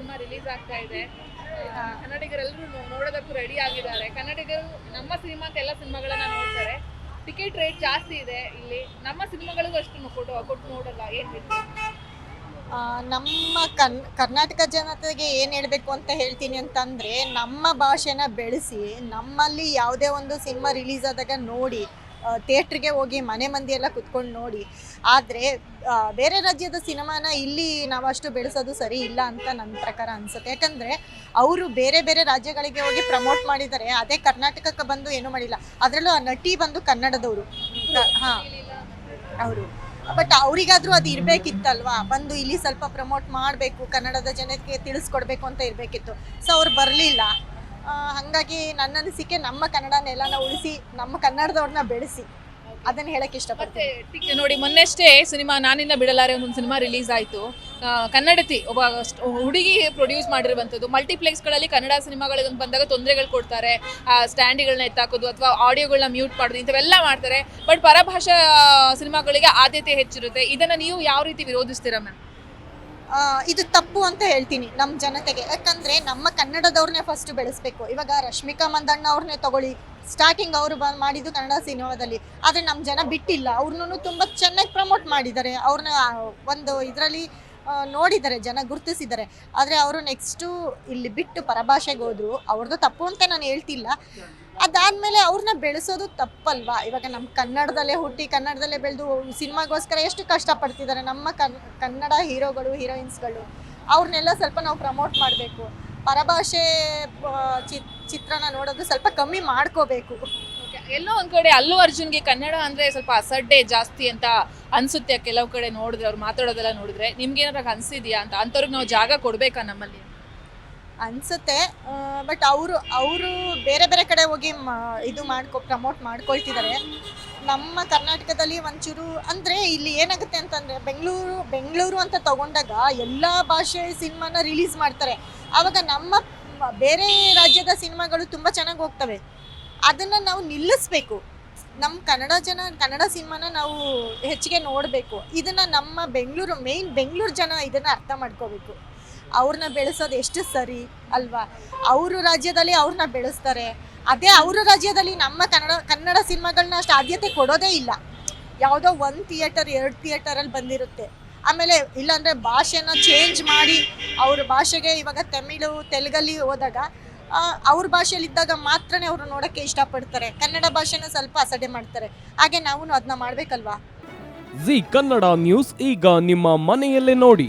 Cinema release ಆಗ್ತಾ ಇದೆ. ಕನ್ನಡಿಗರೆಲ್ಲರೂ ನೋಡೋದಕ್ಕೂ ರೆಡಿ ಆಗಿದ್ದಾರೆ. ಕನ್ನಡಿಗರು ನಮ್ಮ ಸಿನಿಮಾ ಅಂತ ಎಲ್ಲ ಸಿನಿಮಾಗಳನ್ನ ನೋಡ್ತಾರೆ. ಟಿಕೆಟ್ ರೇಟ್ ಜಾಸ್ತಿ ಇದೆ ಇಲ್ಲಿ. ನಮ್ಮ ಸಿನಿಮಾಗಳಿಗೂ ಅಷ್ಟು ಕೊಟ್ಟು ಕೊಟ್ಟು ನೋಡಲ್ಲ, ಏನ್ ನಮ್ಮ ಕನ್, ಕರ್ನಾಟಕ ಜನತೆಗೆ ಏನು ಹೇಳಬೇಕು ಅಂತ ಹೇಳ್ತೀನಿ ಅಂತಂದರೆ, ನಮ್ಮ ಭಾಷೆನ ಬೆಳೆಸಿ, ನಮ್ಮಲ್ಲಿ ಯಾವುದೇ ಒಂದು ಸಿನಿಮಾ ರಿಲೀಸ್ ಆದಾಗ ನೋಡಿ ಥಿಯೇಟ್ರಿಗೆ ಹೋಗಿ ಮನೆ ಮಂದಿ ಎಲ್ಲ ಕುತ್ಕೊಂಡು ನೋಡಿ. ಆದರೆ ಬೇರೆ ರಾಜ್ಯದ ಸಿನಿಮಾನ ಇಲ್ಲಿ ನಾವು ಅಷ್ಟು ಬೆಳೆಸೋದು ಸರಿ ಇಲ್ಲ ಅಂತ ನನ್ನ ಪ್ರಕಾರ ಅನಿಸುತ್ತೆ. ಯಾಕಂದರೆ, ಅವರು ಬೇರೆ ಬೇರೆ ರಾಜ್ಯಗಳಿಗೆ ಹೋಗಿ ಪ್ರಮೋಟ್ ಮಾಡಿದ್ದಾರೆ ಅದೇ ಕರ್ನಾಟಕಕ್ಕೆ ಬಂದು ಏನೂ ಮಾಡಿಲ್ಲ. ಅದರಲ್ಲೂ ಆ ನಟಿ ಬಂದು ಕನ್ನಡದವರು. ಹಾಂ. ಅವರು. ಬಟ್ ಅವರಿಗಾದ್ರೂ ಅದು ಇರಬೇಕಿತ್ತಲ್ವಾ? ಬಂದು ಇಲ್ಲಿ ಸ್ವಲ್ಪ ಪ್ರಮೋಟ್ ಮಾಡಬೇಕು, ಕನ್ನಡದ ಜನಕ್ಕೆ ತಿಳಿಸ್ಕೊಡ್ಬೇಕು ಅಂತ ಇರಬೇಕಿತ್ತು. ಸೊ ಅವ್ರು ಬರಲಿಲ್ಲ. ಹಾಗಾಗಿ ನನ್ನ ಅನಿಸಿಕೆ ನಮ್ಮ ಕನ್ನಡ ನೆಲನ ಉಳಿಸಿ, ನಮ್ಮ ಕನ್ನಡದವ್ರನ್ನ ಬೆಳೆಸಿ. ಅದನ್ನ ಹೇಳಕ್ ಮತ್ತೆ ಇಷ್ಟಪಡ್ತೀನಿ ಟಿಕ್- ನೋಡಿ, ಮೊನ್ನೆಷ್ಟೇ ಸಿನಿಮಾ ನಾನಿನ್ನ ಬಿಡಲಾರೆ ಒಂದು ಸಿನಿಮಾ ರಿಲೀಸ್ ಆಯಿತು. ಕನ್ನಡತಿ, ಒಬ್ಬ ಹುಡುಗಿ ಪ್ರೊಡ್ಯೂಸ್ ಮಾಡಿರುವಂಥದ್ದು. ಮಲ್ಟಿಪ್ಲೆಕ್ಸ್ಗಳಲ್ಲಿ ಕನ್ನಡ ಸಿನಿಮಾಗಳಿಗೆ ಬಂದಾಗ ತೊಂದರೆಗಳು ಕೊಡ್ತಾರೆ. ಸ್ಟ್ಯಾಂಡಿಗಳನ್ನ ಎತ್ತಾಕೋದು ಅಥವಾ ಆಡಿಯೋಗಳನ್ನ ಮ್ಯೂಟ್ ಮಾಡೋದು, ಇಂಥವೆಲ್ಲ ಮಾಡ್ತಾರೆ. ಬಟ್ ಪರಭಾಷಾ ಸಿನಿಮಾಗಳಿಗೆ ಆದ್ಯತೆ ಹೆಚ್ಚಿರುತ್ತೆ. ಇದನ್ನು ನೀವು ಯಾವ ರೀತಿ ವಿರೋಧಿಸ್ತೀರಾ ಮ್ಯಾಮ್ ಇದು ತಪ್ಪು ಅಂತ ಹೇಳ್ತೀನಿ ನಮ್ಮ ಜನತೆಗೆ. ಯಾಕಂದ್ರೆ ನಮ್ಮ ಕನ್ನಡದವ್ರನ್ನೇ ಫಸ್ಟ್ ಬೆಳೆಸ್ಬೇಕು. ಇವಾಗ ರಶ್ಮಿಕಾ ಮಂದಣ್ಣ ಅವ್ರನ್ನೇ ತಗೊಳ್ಳಿ. ಸ್ಟಾರ್ಟಿಂಗ್ ಅವರು ಬ, ಮಾಡಿದ್ದು ಕನ್ನಡ ಸಿನಿಮಾದಲ್ಲಿ. ಆದರೆ ನಮ್ಮ ಜನ ಬಿಟ್ಟಿಲ್ಲ. ಅವ್ರನ್ನೂ ತುಂಬ ಚೆನ್ನಾಗಿ ಪ್ರಮೋಟ್ ಮಾಡಿದ್ದಾರೆ. ಅವ್ರನ್ನ ಒಂದು ಇದರಲ್ಲಿ ನೋಡಿದ್ದಾರೆ, ಜನ ಗುರುತಿಸಿದ್ದಾರೆ. ಆದರೆ ಅವರು ನೆಕ್ಸ್ಟು ಇಲ್ಲಿ ಬಿಟ್ಟು ಪರಭಾಷೆಗೆ ಹೋದರು. ಅವ್ರದ್ದು ತಪ್ಪು ಅಂತ ನಾನು ಹೇಳ್ತಿಲ್ಲ. ಅದಾದಮೇಲೆ ಅವ್ರನ್ನ ಬೆಳೆಸೋದು ತಪ್ಪಲ್ವಾ? ಇವಾಗ ನಮ್ಮ ಕನ್ನಡದಲ್ಲೇ ಹುಟ್ಟಿ, ಕನ್ನಡದಲ್ಲೇ ಬೆಳೆದು ಸಿನಿಮಾಗೋಸ್ಕರ ಎಷ್ಟು ಕಷ್ಟಪಡ್ತಿದ್ದಾರೆ? ನಮ್ಮ ಕನ್, ಕನ್ನಡ ಹೀರೋಗಳು, ಹೀರೋಯಿನ್ಸ್ಗಳು ಅವ್ರನ್ನೆಲ್ಲ ಸ್ವಲ್ಪ ನಾವು ಪ್ರಮೋಟ್ ಮಾಡಬೇಕು. ಪರಭಾಷೆ ಚಿತ್ರನ ನೋಡೋದು ಸ್ವಲ್ಪ ಕಮ್ಮಿ ಮಾಡ್ಕೋಬೇಕು. ಎಲ್ಲೋ ಒಂದ್ ಕಡೆ ಅಲ್ಲು ಅರ್ಜುನ್ಗೆ ಕನ್ನಡ ಅಂದ್ರೆ ಸ್ವಲ್ಪ ಅಸಡ್ಡೆ ಜಾಸ್ತಿ ಅಂತ ಅನ್ಸುತ್ತೆ. ಕೆಲವು ಕಡೆ ನೋಡಿದ್ರೆ, ಅವ್ರು ಮಾತಾಡೋದೆಲ್ಲ ನೋಡಿದ್ರೆ. ನಿಮ್ಗೆ ಏನಾರ ಅನ್ಸಿದ್ಯಾ ಅಂತ? ಅಂಥವ್ರಿಗೆ ನಾವು ಜಾಗ ಕೊಡ್ಬೇಕಾ ನಮ್ಮಲ್ಲಿ? ಅನ್ಸುತ್ತೆ. ಬಟ್ ಅವರು ಅವರು ಬೇರೆ ಬೇರೆ ಕಡೆ ಹೋಗಿ ಇದು ಮಾಡ್ಕೊ ಪ್ರಮೋಟ್ ಮಾಡ್ಕೊಳ್ತಿದ್ದಾರೆ ನಮ್ಮ ಕರ್ನಾಟಕದಲ್ಲಿ ಒಂಚೂರು ಅಂದರೆ ಇಲ್ಲಿ ಏನಾಗುತ್ತೆ ಅಂತಂದರೆ ಬೆಂಗಳೂರು ಬೆಂಗಳೂರು ಅಂತ ತಗೊಂಡಾಗ ಎಲ್ಲ ಭಾಷೆ ಸಿನಿಮಾನ ರಿಲೀಸ್ ಮಾಡ್ತಾರೆ. ಆವಾಗ ನಮ್ಮ ಬೇರೆ ರಾಜ್ಯದ ಸಿನಿಮಾಗಳು ತುಂಬ ಚೆನ್ನಾಗಿ ಹೋಗ್ತವೆ. ಅದನ್ನು ನಾವು ನಿಲ್ಲಿಸ್ಬೇಕು. ನಮ್ಮ ಕನ್ನಡ ಜನ, ಕನ್ನಡ ಸಿನಿಮಾನ ನಾವು ಹೆಚ್ಚಿಗೆ ನೋಡಬೇಕು. ಇದನ್ನು ನಮ್ಮ ಬೆಂಗಳೂರು ಮೇಯ್ನ್ ಬೆಂಗಳೂರು ಜನ ಇದನ್ನು ಅರ್ಥ ಮಾಡ್ಕೋಬೇಕು. ಅವ್ರನ್ನ ಬೆಳೆಸೋದು ಎಷ್ಟು ಸರಿ ಅಲ್ವಾ? ಅವರು ರಾಜ್ಯದಲ್ಲಿ ಅವ್ರನ್ನ ಬೆಳೆಸ್ತಾರೆ. ಅದೇ ಅವರ ರಾಜ್ಯದಲ್ಲಿ ನಮ್ಮ ಕನ್ನಡ ಕನ್ನಡ ಸಿನಿಮಾಗಳನ್ನ ಅಷ್ಟು ಆದ್ಯತೆ ಕೊಡೋದೇ ಇಲ್ಲ. ಯಾವುದೋ ಒಂದು ಥಿಯೇಟರ್ ಎರಡು ಥಿಯೇಟರಲ್ಲಿ ಬಂದಿರುತ್ತೆ. ಆಮೇಲೆ ಇಲ್ಲಾಂದರೆ ಭಾಷೆನ ಚೇಂಜ್ ಮಾಡಿ ಅವ್ರ ಭಾಷೆಗೆ ಇವಾಗ ತಮಿಳು, ತೆಲುಗಲ್ಲಿ ಹೋದಾಗ ಅವ್ರ ಭಾಷೆಯಲ್ಲಿದ್ದಾಗ ಮಾತ್ರನೇ ಅವರು ನೋಡೋಕ್ಕೆ ಇಷ್ಟಪಡ್ತಾರೆ. ಕನ್ನಡ ಭಾಷೆನ ಸ್ವಲ್ಪ ಅಸಡೆ ಮಾಡ್ತಾರೆ. ಹಾಗೆ ನಾವು ಅದನ್ನ ಮಾಡಬೇಕಲ್ವಾ? ಜಿ ಕನ್ನಡ ನ್ಯೂಸ್ ಈಗ ನಿಮ್ಮ ಮನೆಯಲ್ಲೇ ನೋಡಿ.